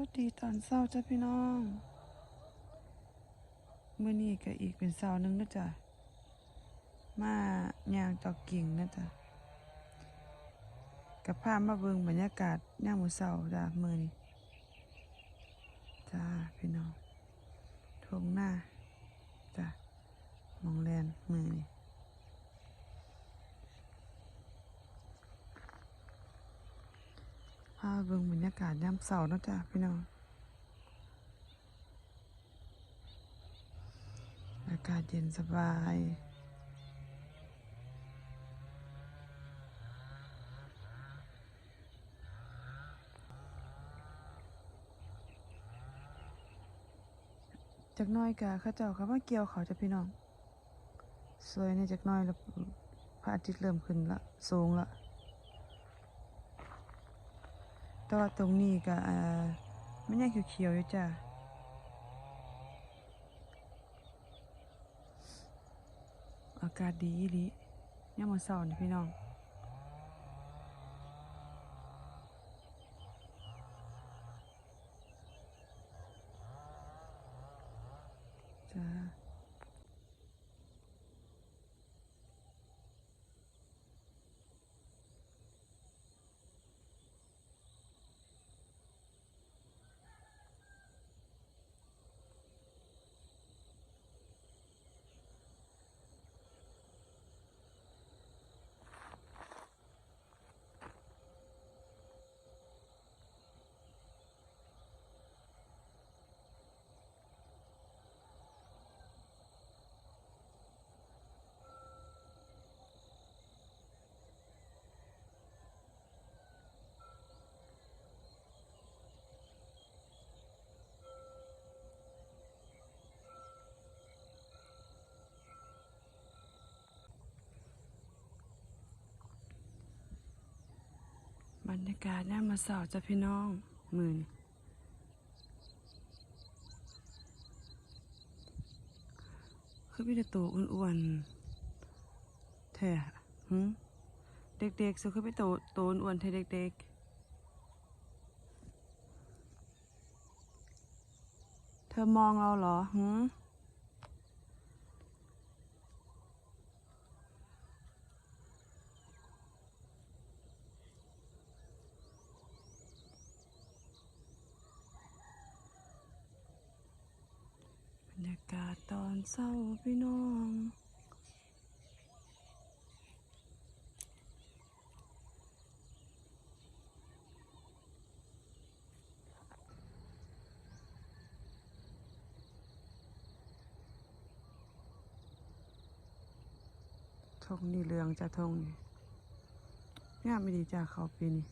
วัสดีตอนเศร้าจ้าพี่น้องเมื่อนี้ก็อีกเป็นเศร้านึงนะจ๊ะมาย่างตอกกิ่งนะจ๊ะกับภาพมาเบิงบรรยากาศยามมื้อเช้าจ้ะมือนี้จ้าพี่น้องทุ่งหน้าจ้ะหมองแลนมื้อนี้พาเบิ่งบรรยากาศยามเช้าเนาะจ้ะพี่น้อง อากาศเย็นสบายจากน้อยกะเข้าเจ้าเขาว่าเกี่ยวเขาจะพี่น้อง สวยในจากน้อยแล้วพระอาทิตย์เริ่มขึ้นละสูงละ แต่ว่าตรงนี้ก็อ่ามันยังเขียวๆอยู่จ้ะอากาศดีดีเนี่ยมันสอเช้านี่พี่น้อง รรยากาศยามมื้อจ้ะพี่น้องมื้อนี้คือมีแต่ตัวอ้วนๆแท้หึเด็กๆสุคือมีแต่ตัวอ้วนแท้เด็กๆ เธอมองเราเหรอหึบากาศตอนเศร้าพี่น้องทงนี่เหลืองจะทงนี่งามไม่ดีจ้าเขาปีนี้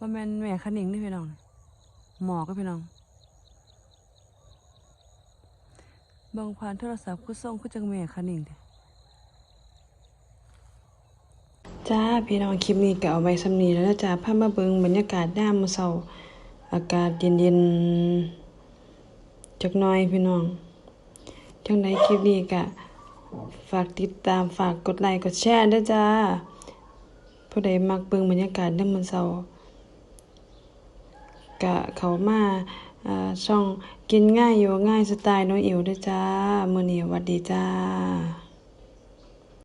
ว่าแม่นแม่ขนิงนี่พี่น้อง หมอก็พี่น้องบางผ่านโทรศัพท์คือส่งคือจังแม่ขนิงเด้จ้าพี่น้องคลิปนี้ก็เอาไว้สำนีแล้วนะจ้าพามาเบิงบรรยากาศยามเช้าอากาศเย็นๆจักน่อยพี่น้องจังไดคลิปนี้ก็ฝากติดตามฝากกดไลค์กดแชร์ด้วยจ้าผู้ใดมักเบิงบรรยากาศยามเช้า กะเขามาอ่าช่องกินง่ายอยู่ง่ายสไตล์น้องอิ๋วด้วยจ้ามือนี้หวัดดีจ้า